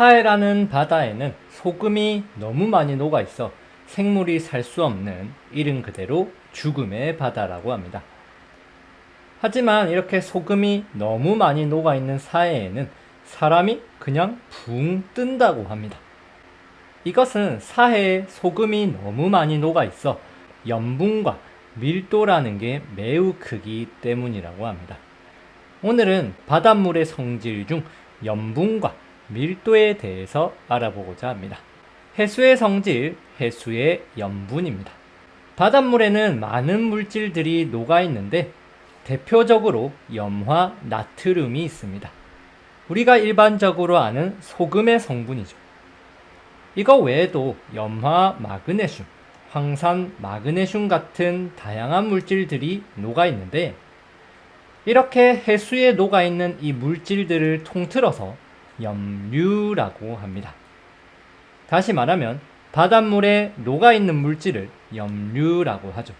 사해라는 바다에는 소금이 너무 많이 녹아 있어 생물이 살 수 없는 이름 그대로 죽음의 바다라고 합니다. 하지만 이렇게 소금이 너무 많이 녹아 있는 사해에는 사람이 그냥 붕 뜬다고 합니다. 이것은 사해에 소금이 너무 많이 녹아 있어 염분과 밀도라는 게 매우 크기 때문이라고 합니다. 오늘은 바닷물의 성질 중 염분과 밀도에 대해서 알아보고자 합니다. 해수의 성질, 해수의 염분입니다. 바닷물에는 많은 물질들이 녹아 있는데 대표적으로 염화 나트륨이 있습니다. 우리가 일반적으로 아는 소금의 성분이죠. 이거 외에도 염화 마그네슘, 황산 마그네슘 같은 다양한 물질들이 녹아 있는데 이렇게 해수에 녹아 있는 이 물질들을 통틀어서 염류라고 합니다. 다시 말하면 바닷물에 녹아 있는 물질을 염류라고 하죠.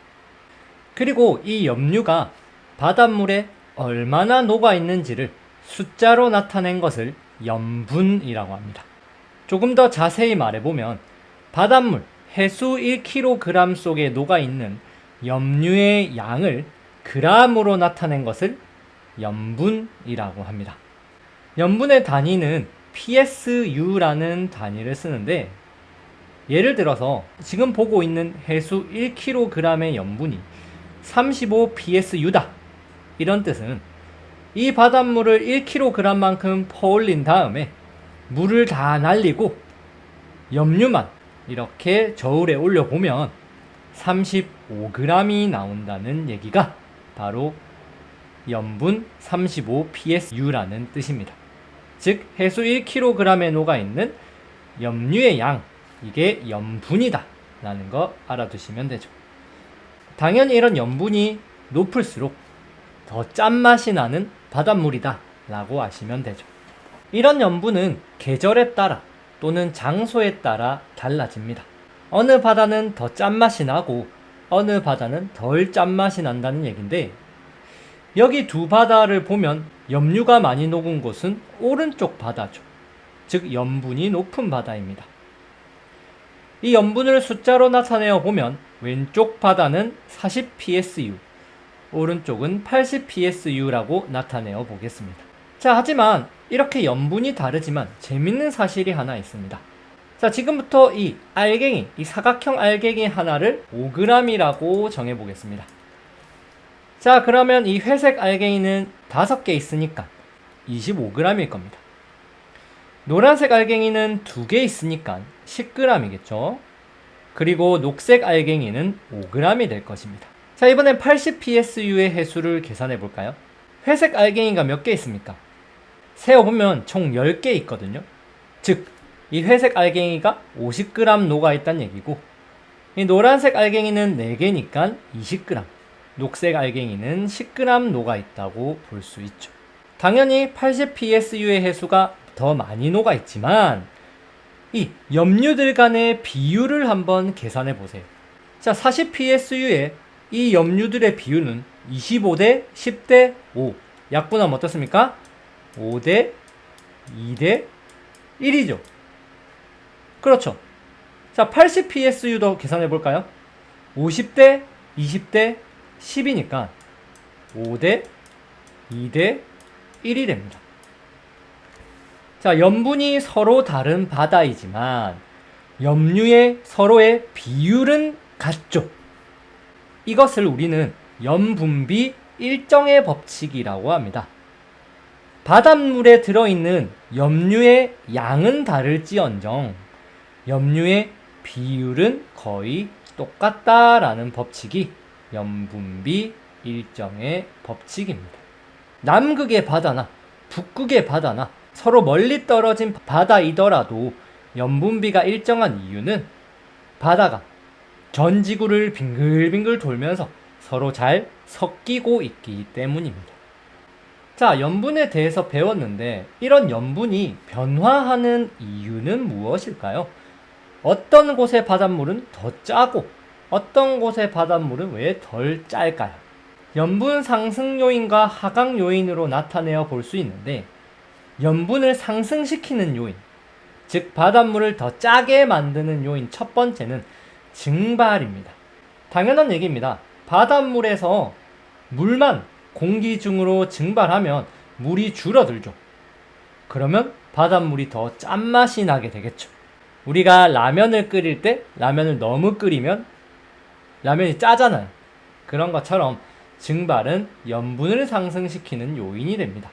그리고 이 염류가 바닷물에 얼마나 녹아 있는지를 숫자로 나타낸 것을 염분이라고 합니다. 조금 더 자세히 말해보면 바닷물 해수 1kg 속에 녹아 있는 염류의 양을 그람으로 나타낸 것을 염분이라고 합니다. 염분의 단위는 PSU라는 단위를 쓰는데 예를 들어서 지금 보고 있는 해수 1kg의 염분이 35 PSU다. 이런 뜻은 이 바닷물을 1kg만큼 퍼올린 다음에 물을 다 날리고 염류만 이렇게 저울에 올려보면 35g이 나온다는 얘기가 바로 염분 35 PSU라는 뜻입니다. 즉 해수 1kg에 녹아 있는 염류의 양 이게 염분이다 라는 거 알아두시면 되죠. 당연히 이런 염분이 높을수록 더 짠맛이 나는 바닷물이다 라고 아시면 되죠. 이런 염분은 계절에 따라 또는 장소에 따라 달라집니다. 어느 바다는 더 짠맛이 나고 어느 바다는 덜 짠맛이 난다는 얘긴데 여기 두 바다를 보면 염류가 많이 녹은 곳은 오른쪽 바다죠. 즉 염분이 높은 바다입니다. 이 염분을 숫자로 나타내어 보면 왼쪽 바다는 40 PSU, 오른쪽은 80 PSU라고 나타내어 보겠습니다. 자, 하지만 이렇게 염분이 다르지만 재밌는 사실이 하나 있습니다. 자, 지금부터 이 알갱이, 이 사각형 알갱이 하나를 5g이라고 정해 보겠습니다. 자, 그러면 이 회색 알갱이는 5개 있으니까 25g일 겁니다. 노란색 알갱이는 2개 있으니까 10g이겠죠. 그리고 녹색 알갱이는 5g이 될 것입니다. 자, 이번엔 80 PSU의 해수를 계산해 볼까요? 회색 알갱이가 몇 개 있습니까? 세어보면 총 10개 있거든요. 즉, 이 회색 알갱이가 50g 녹아 있다는 얘기고, 이 노란색 알갱이는 4개니까 20g, 녹색 알갱이는 10g 녹아 있다고 볼 수 있죠. 당연히 80 PSU의 해수가 더 많이 녹아 있지만, 이 염류들 간의 비율을 한번 계산해 보세요. 자, 40 PSU의 이 염류들의 비율은 25대 10대 5. 약분하면 어떻습니까? 5대 2대 1이죠. 그렇죠. 자, 80 PSU도 계산해 볼까요? 50대 20대 10이니까 5대 2대 1이 됩니다. 자, 염분이 서로 다른 바다이지만 염류의 서로의 비율은 같죠. 이것을 우리는 염분비 일정의 법칙이라고 합니다. 바닷물에 들어있는 염류의 양은 다를지언정 염류의 비율은 거의 똑같다라는 법칙이 염분비 일정의 법칙입니다. 남극의 바다나 북극의 바다나 서로 멀리 떨어진 바다이더라도 염분비가 일정한 이유는 바다가 전 지구를 빙글빙글 돌면서 서로 잘 섞이고 있기 때문입니다. 자, 염분에 대해서 배웠는데 이런 염분이 변화하는 이유는 무엇일까요? 어떤 곳의 바닷물은 더 짜고 어떤 곳의 바닷물은 왜 덜 짤까요? 염분 상승 요인과 하강 요인으로 나타내어 볼 수 있는데 염분을 상승시키는 요인, 즉 바닷물을 더 짜게 만드는 요인 첫 번째는 증발입니다. 당연한 얘기입니다. 바닷물에서 물만 공기 중으로 증발하면 물이 줄어들죠. 그러면 바닷물이 더 짠맛이 나게 되겠죠. 우리가 라면을 끓일 때 라면을 너무 끓이면 라면이 짜잖아요. 그런 것처럼 증발은 염분을 상승시키는 요인이 됩니다.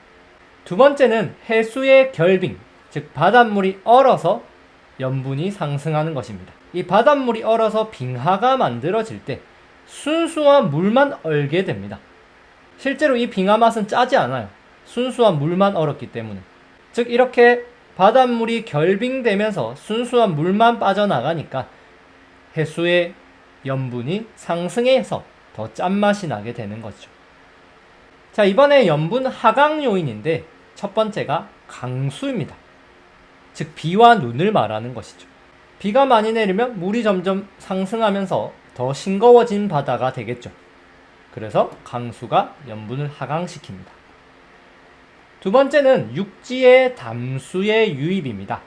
두 번째는 해수의 결빙, 즉 바닷물이 얼어서 염분이 상승하는 것입니다. 이 바닷물이 얼어서 빙하가 만들어질 때 순수한 물만 얼게 됩니다. 실제로 이 빙하 맛은 짜지 않아요. 순수한 물만 얼었기 때문에. 즉 이렇게 바닷물이 결빙되면서 순수한 물만 빠져나가니까 해수의 염분이 상승해서 더 짠맛이 나게 되는 거죠. 자, 이번에 염분 하강 요인인데 첫 번째가 강수입니다. 즉 비와 눈을 말하는 것이죠. 비가 많이 내리면 물이 점점 상승하면서 더 싱거워진 바다가 되겠죠. 그래서 강수가 염분을 하강시킵니다. 두 번째는 육지의 담수의 유입입니다.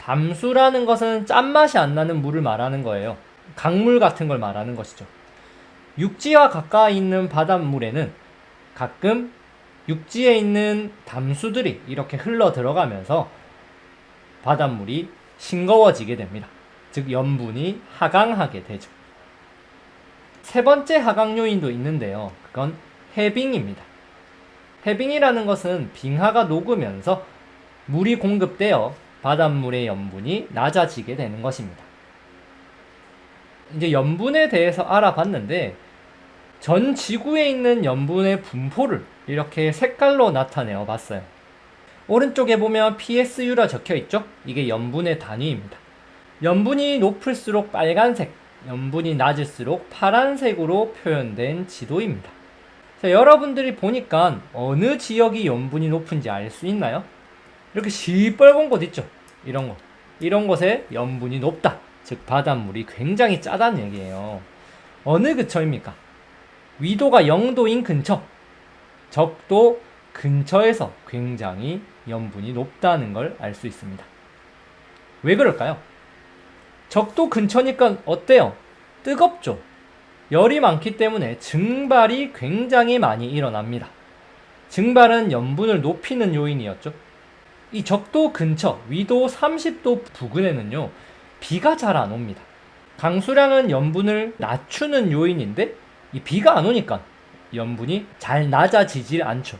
담수라는 것은 짠맛이 안 나는 물을 말하는 거예요. 강물 같은 걸 말하는 것이죠. 육지와 가까이 있는 바닷물에는 가끔 육지에 있는 담수들이 이렇게 흘러 들어가면서 바닷물이 싱거워지게 됩니다. 즉 염분이 하강하게 되죠. 세 번째 하강 요인도 있는데요. 그건 해빙입니다. 해빙이라는 것은 빙하가 녹으면서 물이 공급되어 바닷물의 염분이 낮아지게 되는 것입니다. 이제 염분에 대해서 알아봤는데 전 지구에 있는 염분의 분포를 이렇게 색깔로 나타내어 봤어요. 오른쪽에 보면 PSU라 적혀 있죠? 이게 염분의 단위입니다. 염분이 높을수록 빨간색, 염분이 낮을수록 파란색으로 표현된 지도입니다. 자, 여러분들이 보니까 어느 지역이 염분이 높은지 알 수 있나요? 이렇게 시뻘건 곳 있죠? 이런 곳. 이런 곳에 염분이 높다. 즉, 바닷물이 굉장히 짜다는 얘기예요. 어느 근처입니까? 위도가 0도인 근처. 적도 근처에서 굉장히 염분이 높다는 걸 알 수 있습니다. 왜 그럴까요? 적도 근처니까 어때요? 뜨겁죠? 열이 많기 때문에 증발이 굉장히 많이 일어납니다. 증발은 염분을 높이는 요인이었죠. 이 적도 근처, 위도 30도 부근에는요, 비가 잘 안 옵니다. 강수량은 염분을 낮추는 요인인데, 이 비가 안 오니까 염분이 잘 낮아지질 않죠.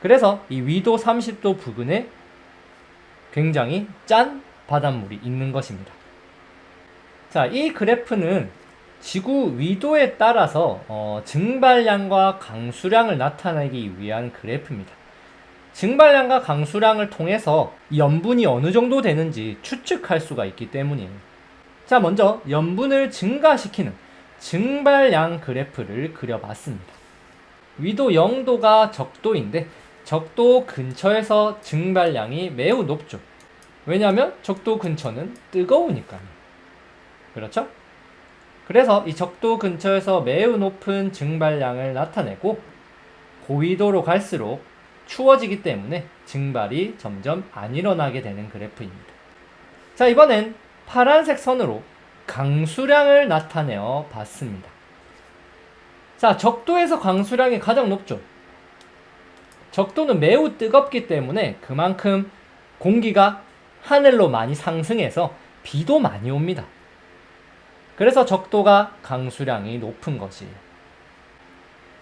그래서 이 위도 30도 부근에 굉장히 짠 바닷물이 있는 것입니다. 자, 이 그래프는 지구 위도에 따라서 어, 증발량과 강수량을 나타내기 위한 그래프입니다. 증발량과 강수량을 통해서 염분이 어느 정도 되는지 추측할 수가 있기 때문이에요. 자, 먼저 염분을 증가시키는 증발량 그래프를 그려봤습니다. 위도 0도가 적도인데 적도 근처에서 증발량이 매우 높죠. 왜냐하면 적도 근처는 뜨거우니까요. 그렇죠? 그래서 이 적도 근처에서 매우 높은 증발량을 나타내고 고위도로 갈수록 추워지기 때문에 증발이 점점 안 일어나게 되는 그래프입니다. 자, 이번엔 파란색 선으로 강수량을 나타내어 봤습니다. 자, 적도에서 강수량이 가장 높죠. 적도는 매우 뜨겁기 때문에 그만큼 공기가 하늘로 많이 상승해서 비도 많이 옵니다. 그래서 적도가 강수량이 높은 것이에요.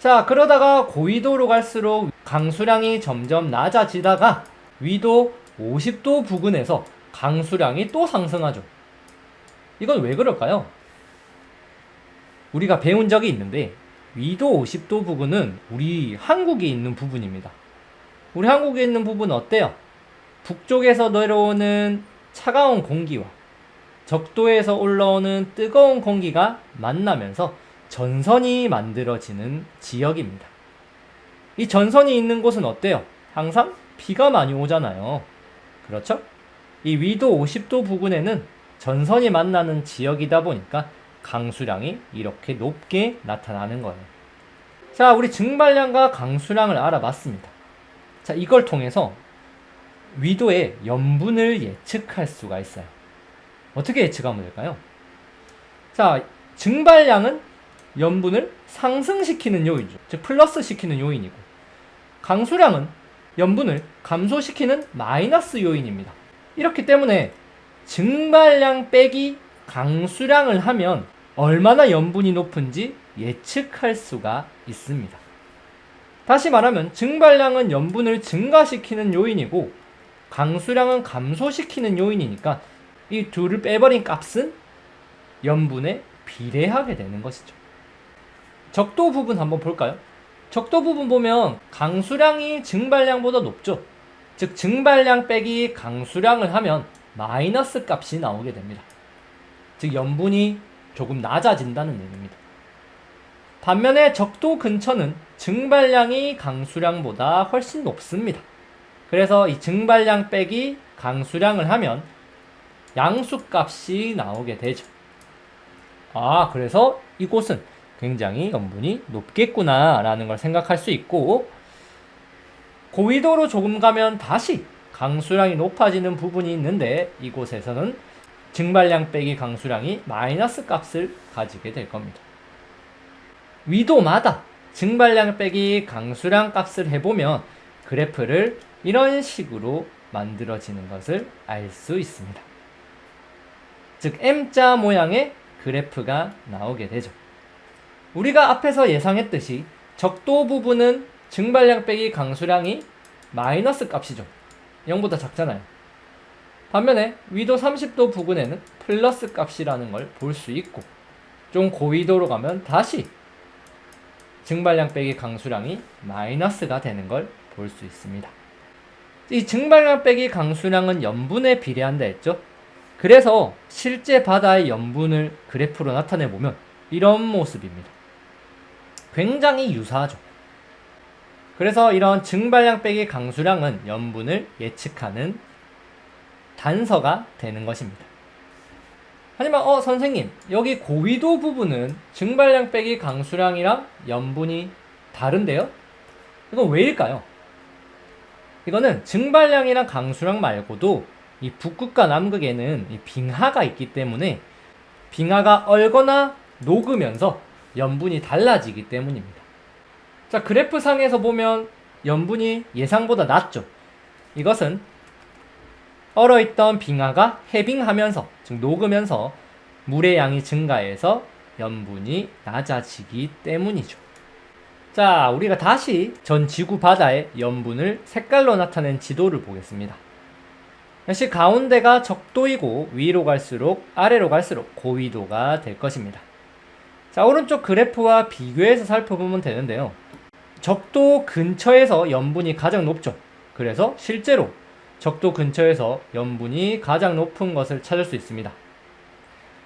자, 그러다가 고위도로 갈수록 강수량이 점점 낮아지다가 위도 50도 부근에서 강수량이 또 상승하죠. 이건 왜 그럴까요? 우리가 배운 적이 있는데 위도 50도 부근은 우리 한국에 있는 부분입니다. 우리 한국에 있는 부분은 어때요? 북쪽에서 내려오는 차가운 공기와 적도에서 올라오는 뜨거운 공기가 만나면서 전선이 만들어지는 지역입니다. 이 전선이 있는 곳은 어때요? 항상 비가 많이 오잖아요. 그렇죠? 이 위도 50도 부근에는 전선이 만나는 지역이다 보니까 강수량이 이렇게 높게 나타나는 거예요. 자, 우리 증발량과 강수량을 알아봤습니다. 자, 이걸 통해서 위도의 염분을 예측할 수가 있어요. 어떻게 예측하면 될까요? 자, 증발량은 염분을 상승시키는 요인이죠. 즉 플러스 시키는 요인이고 강수량은 염분을 감소시키는 마이너스 요인입니다. 이렇기 때문에 증발량 빼기 강수량을 하면 얼마나 염분이 높은지 예측할 수가 있습니다. 다시 말하면 증발량은 염분을 증가시키는 요인이고 강수량은 감소시키는 요인이니까 이 둘을 빼버린 값은 염분에 비례하게 되는 것이죠. 적도 부분 한번 볼까요? 적도 부분 보면 강수량이 증발량보다 높죠. 즉 증발량 빼기 강수량을 하면 마이너스 값이 나오게 됩니다. 즉 염분이 조금 낮아진다는 얘기입니다. 반면에 적도 근처는 증발량이 강수량보다 훨씬 높습니다. 그래서 이 증발량 빼기 강수량을 하면 양수 값이 나오게 되죠. 아, 그래서 이곳은 굉장히 염분이 높겠구나라는 걸 생각할 수 있고, 고위도로 조금 가면 다시 강수량이 높아지는 부분이 있는데, 이곳에서는 증발량 빼기 강수량이 마이너스 값을 가지게 될 겁니다. 위도마다 증발량 빼기 강수량 값을 해보면 그래프를 이런 식으로 만들어지는 것을 알 수 있습니다. 즉 M자 모양의 그래프가 나오게 되죠. 우리가 앞에서 예상했듯이 적도 부분은 증발량 빼기 강수량이 마이너스 값이죠. 0보다 작잖아요. 반면에 위도 30도 부근에는 플러스 값이라는 걸 볼 수 있고 좀 고위도로 가면 다시 증발량 빼기 강수량이 마이너스가 되는 걸 볼 수 있습니다. 이 증발량 빼기 강수량은 염분에 비례한다 했죠? 그래서 실제 바다의 염분을 그래프로 나타내 보면 이런 모습입니다. 굉장히 유사하죠. 그래서 이런 증발량 빼기 강수량은 염분을 예측하는 단서가 되는 것입니다. 하지만 어 선생님 여기 고위도 부분은 증발량 빼기 강수량이랑 염분이 다른데요? 이건 왜일까요? 이거는 증발량이랑 강수량 말고도 이 북극과 남극에는 이 빙하가 있기 때문에 빙하가 얼거나 녹으면서 염분이 달라지기 때문입니다. 자, 그래프상에서 보면 염분이 예상보다 낮죠. 이것은 얼어있던 빙하가 해빙하면서, 즉 녹으면서 물의 양이 증가해서 염분이 낮아지기 때문이죠. 자, 우리가 다시 전 지구 바다의 염분을 색깔로 나타낸 지도를 보겠습니다. 역시 가운데가 적도이고 위로 갈수록 아래로 갈수록 고위도가 될 것입니다. 자, 오른쪽 그래프와 비교해서 살펴보면 되는데요. 적도 근처에서 염분이 가장 높죠. 그래서 실제로 적도 근처에서 염분이 가장 높은 것을 찾을 수 있습니다.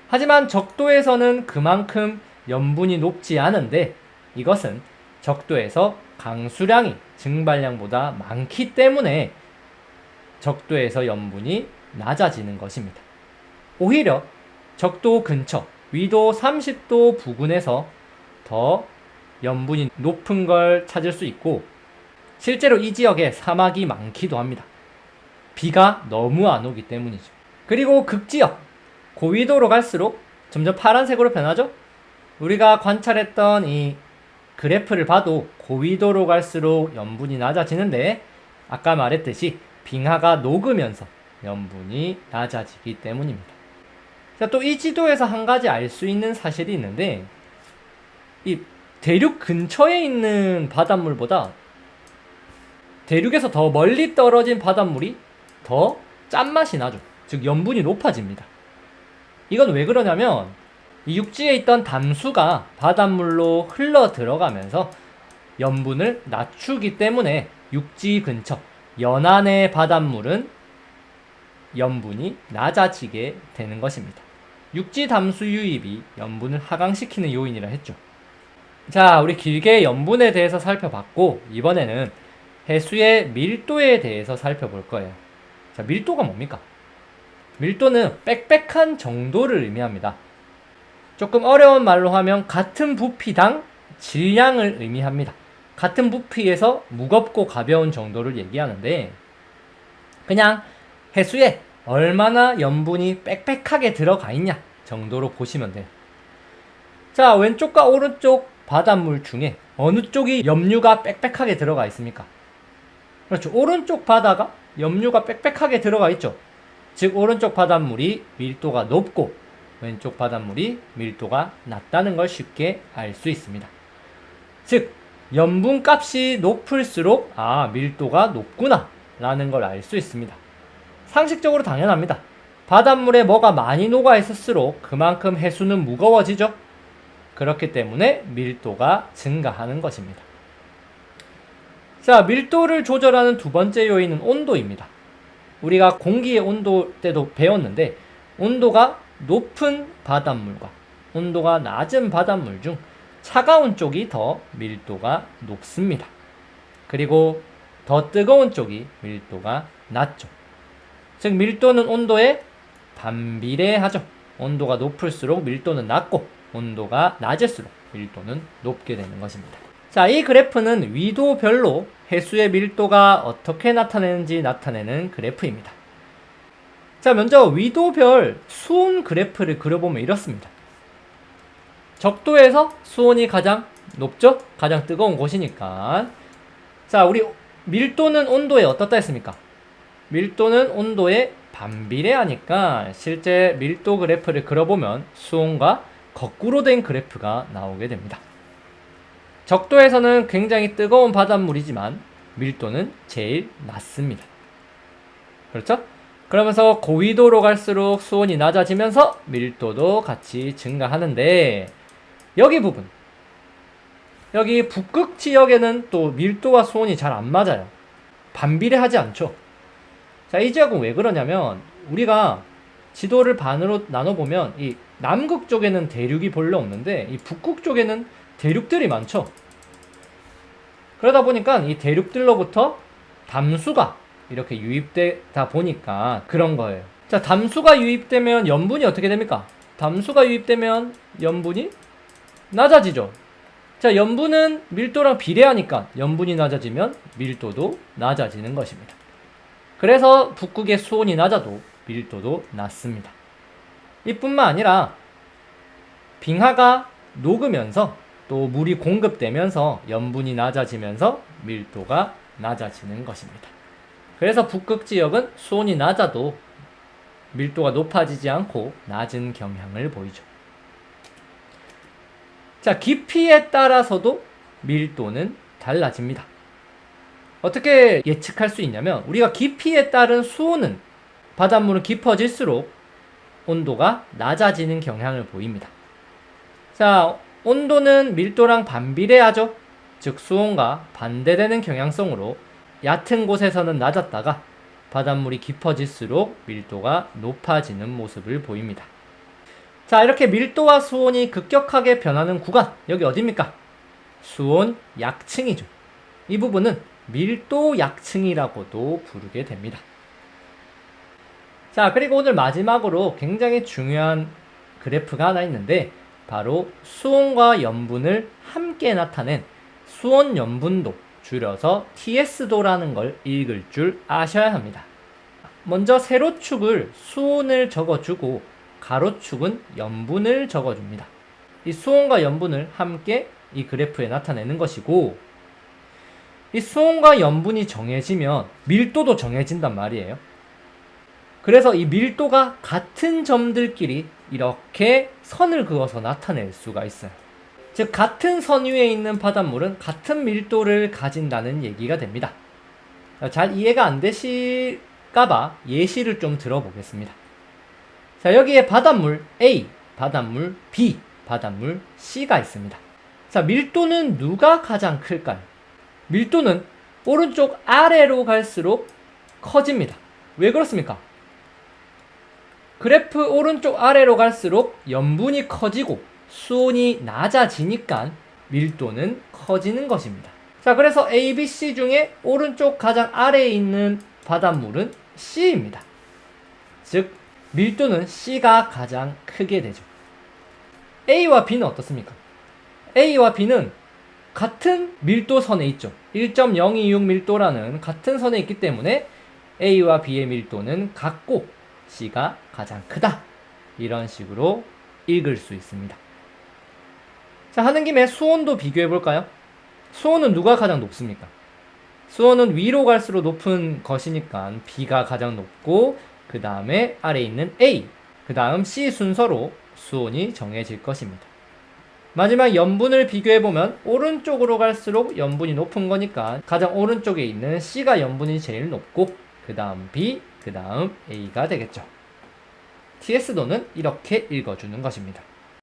하지만 적도에서는 그만큼 염분이 높지 않은데 이것은 적도에서 강수량이 증발량보다 많기 때문에 적도에서 염분이 낮아지는 것입니다. 오히려 적도 근처, 위도 30도 부근에서 더 염분이 높은 걸 찾을 수 있고 실제로 이 지역에 사막이 많기도 합니다. 비가 너무 안 오기 때문이죠. 그리고 극지역, 고위도로 갈수록 점점 파란색으로 변하죠? 우리가 관찰했던 이 그래프를 봐도 고위도로 갈수록 염분이 낮아지는데 아까 말했듯이 빙하가 녹으면서 염분이 낮아지기 때문입니다. 자, 또 이 지도에서 한 가지 알 수 있는 사실이 있는데 이 대륙 근처에 있는 바닷물보다 대륙에서 더 멀리 떨어진 바닷물이 더 짠맛이 나죠. 즉 염분이 높아집니다. 이건 왜 그러냐면 이 육지에 있던 담수가 바닷물로 흘러 들어가면서 염분을 낮추기 때문에 육지 근처 연안의 바닷물은 염분이 낮아지게 되는 것입니다. 육지 담수 유입이 염분을 하강시키는 요인이라 했죠. 자, 우리 길게 염분에 대해서 살펴봤고 이번에는 해수의 밀도에 대해서 살펴볼 거예요. 자, 밀도가 뭡니까? 밀도는 빽빽한 정도를 의미합니다. 조금 어려운 말로 하면 같은 부피당 질량을 의미합니다. 같은 부피에서 무겁고 가벼운 정도를 얘기하는데 그냥 해수에 얼마나 염분이 빽빽하게 들어가 있냐 정도로 보시면 돼요. 자, 왼쪽과 오른쪽 바닷물 중에 어느 쪽이 염류가 빽빽하게 들어가 있습니까? 그렇죠. 오른쪽 바다가 염류가 빽빽하게 들어가 있죠. 즉, 오른쪽 바닷물이 밀도가 높고 왼쪽 바닷물이 밀도가 낮다는 걸 쉽게 알 수 있습니다. 즉, 염분 값이 높을수록 아, 밀도가 높구나 라는 걸 알 수 있습니다. 상식적으로 당연합니다. 바닷물에 뭐가 많이 녹아 있을수록 그만큼 해수는 무거워지죠. 그렇기 때문에 밀도가 증가하는 것입니다. 자, 밀도를 조절하는 두 번째 요인은 온도입니다. 우리가 공기의 온도 때도 배웠는데 온도가 높은 바닷물과 온도가 낮은 바닷물 중 차가운 쪽이 더 밀도가 높습니다. 그리고 더 뜨거운 쪽이 밀도가 낮죠. 즉 밀도는 온도에 반비례하죠. 온도가 높을수록 밀도는 낮고 온도가 낮을수록 밀도는 높게 되는 것입니다. 자, 이 그래프는 위도별로 해수의 밀도가 어떻게 나타내는지 나타내는 그래프입니다. 자, 먼저 위도별 수온 그래프를 그려보면 이렇습니다. 적도에서 수온이 가장 높죠? 가장 뜨거운 곳이니까. 자, 우리 밀도는 온도에 어떻다 했습니까? 밀도는 온도에 반비례하니까 실제 밀도 그래프를 그려보면 수온과 거꾸로 된 그래프가 나오게 됩니다. 적도에서는 굉장히 뜨거운 바닷물이지만 밀도는 제일 낮습니다. 그렇죠? 그러면서 고위도로 갈수록 수온이 낮아지면서 밀도도 같이 증가하는데 여기 부분 여기 북극 지역에는 또 밀도와 수온이 잘 안 맞아요. 반비례하지 않죠. 자, 이 지역은 왜 그러냐면 우리가 지도를 반으로 나눠보면 이 남극 쪽에는 대륙이 별로 없는데 이 북극 쪽에는 대륙들이 많죠. 그러다 보니까 이 대륙들로부터 담수가 이렇게 유입되다 보니까 그런 거예요. 자, 담수가 유입되면 염분이 어떻게 됩니까? 담수가 유입되면 염분이 낮아지죠. 자, 염분은 밀도랑 비례하니까 염분이 낮아지면 밀도도 낮아지는 것입니다. 그래서 북극의 수온이 낮아도 밀도도 낮습니다. 이뿐만 아니라 빙하가 녹으면서 또 물이 공급되면서 염분이 낮아지면서 밀도가 낮아지는 것입니다. 그래서 북극 지역은 수온이 낮아도 밀도가 높아지지 않고 낮은 경향을 보이죠. 자, 깊이에 따라서도 밀도는 달라집니다. 어떻게 예측할 수 있냐면 우리가 깊이에 따른 수온은 바닷물은 깊어질수록 온도가 낮아지는 경향을 보입니다. 자, 온도는 밀도랑 반비례하죠. 즉 수온과 반대되는 경향성으로 얕은 곳에서는 낮았다가 바닷물이 깊어질수록 밀도가 높아지는 모습을 보입니다. 자, 이렇게 밀도와 수온이 급격하게 변하는 구간, 여기 어디입니까? 수온 약층이죠. 이 부분은 밀도 약층이라고도 부르게 됩니다. 자, 그리고 오늘 마지막으로 굉장히 중요한 그래프가 하나 있는데, 바로 수온과 염분을 함께 나타낸 수온 염분도, 줄여서 TS도라는 걸 읽을 줄 아셔야 합니다. 먼저 세로축을 수온을 적어주고 가로축은 염분을 적어줍니다. 이 수온과 염분을 함께 이 그래프에 나타내는 것이고 이 수온과 염분이 정해지면 밀도도 정해진단 말이에요. 그래서 이 밀도가 같은 점들끼리 이렇게 선을 그어서 나타낼 수가 있어요. 즉 같은 선 위에 있는 바닷물은 같은 밀도를 가진다는 얘기가 됩니다. 잘 이해가 안 되실까봐 예시를 좀 들어보겠습니다. 자 여기에 바닷물 A, 바닷물 B, 바닷물 C가 있습니다. 자 밀도는 누가 가장 클까요? 밀도는 오른쪽 아래로 갈수록 커집니다. 왜 그렇습니까? 그래프 오른쪽 아래로 갈수록 염분이 커지고 수온이 낮아지니까 밀도는 커지는 것입니다. 자, 그래서 A, B, C 중에 오른쪽 가장 아래에 있는 바닷물은 C입니다. 즉, 밀도는 C가 가장 크게 되죠. A와 B는 어떻습니까? A와 B는 같은 밀도선에 있죠. 1.026 밀도라는 같은 선에 있기 때문에 A와 B의 밀도는 같고 C가 가장 크다. 이런 식으로 읽을 수 있습니다. 자, 하는 김에 수온도 비교해 볼까요? 수온은 누가 가장 높습니까? 수온은 위로 갈수록 높은 것이니까 B가 가장 높고 그 다음에 아래 있는 A, 그 다음 C 순서로 수온이 정해질 것입니다. 마지막 염분을 비교해 보면 오른쪽으로 갈수록 염분이 높은 거니까 가장 오른쪽에 있는 C가 염분이 제일 높고 그 다음 B, 그 다음 A가 되겠죠. TS도는 이렇게 읽어주는 것입니다.